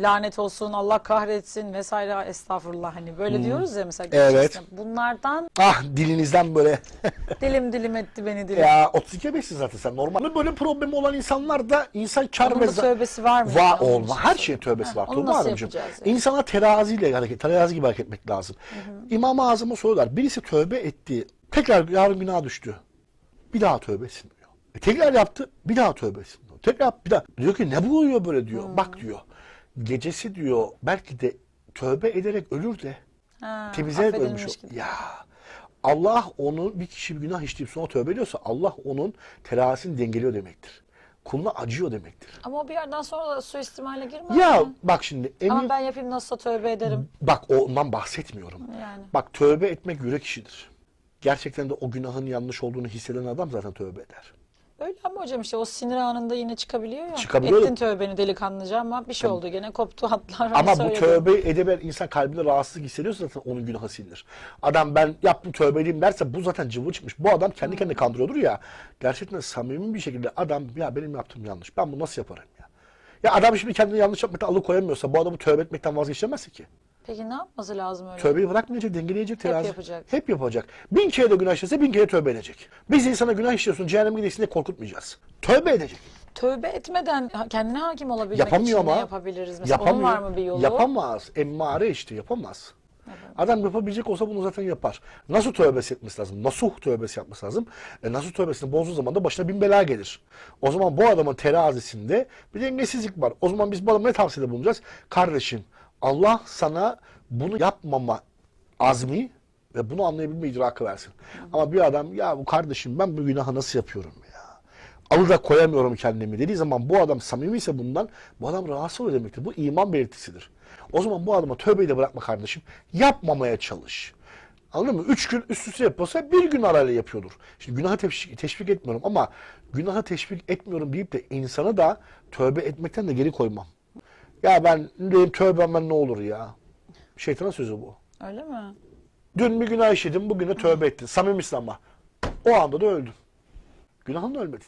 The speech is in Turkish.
lanet olsun, Allah kahretsin vesaire estağfurullah hani böyle diyoruz ya mesela. Evet. Bunlardan Ah dilinizden böyle dilim dilim etti beni dilim. ya 32 beşsin zaten sen normal. Böyle problemi olan insanlar da insan kar Onun ve tövbesi var mı? Var olma. Her şeyin tövbesi var. onu nasıl yapacağız yani? İnsana teraziyle hareket, terazi gibi hareket etmek lazım. İmam-ı Azam'a soruyorlar. Birisi tövbe etti. Tekrar yarın günah düştü. Bir daha tövbe etsin diyor. E, tekrar yaptı. Bir daha tövbe etsin diyor. Tekrar bir daha. Diyor ki ne buluyor böyle diyor. Bak diyor. Gecesi diyor belki de tövbe ederek ölür de Ha, temizleyerek ölmüş. affedilmiş o- gibi. Ya Allah onun bir kişi bir günah işleyip sonra tövbe ediyorsa Allah onun terazisini dengeliyor demektir. Kuluna acıyor demektir. Ama o bir yerden sonra da suistimale girmez Ya mi? bak şimdi emin Ama ben yapayım nasılsa tövbe ederim. bak ondan bahsetmiyorum. Yani. Bak tövbe etmek yürek işidir. Gerçekten de o günahın yanlış olduğunu hisseden adam zaten tövbe eder. Öyle ama hocam işte o sinir anında yine çıkabiliyor ya. Çıkabiliyor. Ettin tövbeni delikanlıca ama bir şey oldu gene koptu hatlar. Ama bu tövbe edebilen insan kalbinde rahatsızlık hissediyorsa zaten onun günahı silinir. Adam ben yaptım tövbe edeyim derse bu zaten cıvı çıkmış. Bu adam kendi kendine kandırıyordur ya. Gerçekten samimi bir şekilde adam ya benim yaptığım yanlış. Ben bunu nasıl yaparım ya? Ya adam şimdi kendini yanlış yapmaktan alıkoyamıyorsa bu adamı tövbe etmekten vazgeçemez ki. Peki ne yapması lazım öyle? Tövbeyi bırakmayacak, dengeleyecek terazi. yapacak. Hep yapacak. Bin kere de günah işlese bin kere tövbe edecek. Biz insana günah işliyorsun, cehenneme gidesin diye korkutmayacağız. Tövbe edecek. Tövbe etmeden kendine hakim olabilmek Yapamıyor için ama. ne yapabiliriz? Mesela onun Yapamıyor. var mı bir yolu? Yapamaz. Emmare işte yapamaz. Adam yapabilecek olsa bunu zaten yapar. Nasıl tövbesi etmesi lazım? Nasuh tövbesi yapması lazım. E, nasuh tövbesini bozduğu zaman da başına bin bela gelir. O zaman bu adamın terazisinde bir dengesizlik var. O zaman biz bu adama ne tavsiyede bulunacağız? Kardeşim Allah sana bunu yapmama azmi ve bunu anlayabilme idrakı versin. Ama bir adam ya bu kardeşim ben bu günahı nasıl yapıyorum ya? alıda koyamıyorum kendimi dediği zaman bu adam samimi ise bundan bu adam rahatsız oluyor demektir. Bu iman belirtisidir. O zaman bu adama tövbeyi de bırakma kardeşim. Yapmamaya çalış. Anladın mı? Üç gün üst üste yapıyorsa bir gün arayla yapıyordur. Şimdi günahı teşvik, teşvik etmiyorum ama günahı teşvik etmiyorum deyip de insanı da tövbe etmekten de geri koymam. Ya ben diyeyim tövbemden ne olur ya. Şeytanın sözü bu. Öyle mi? Dün bir günah işledin, bugün de tövbe ettin. Samimisin ama. O anda da öldün. Günahınla ölmedin.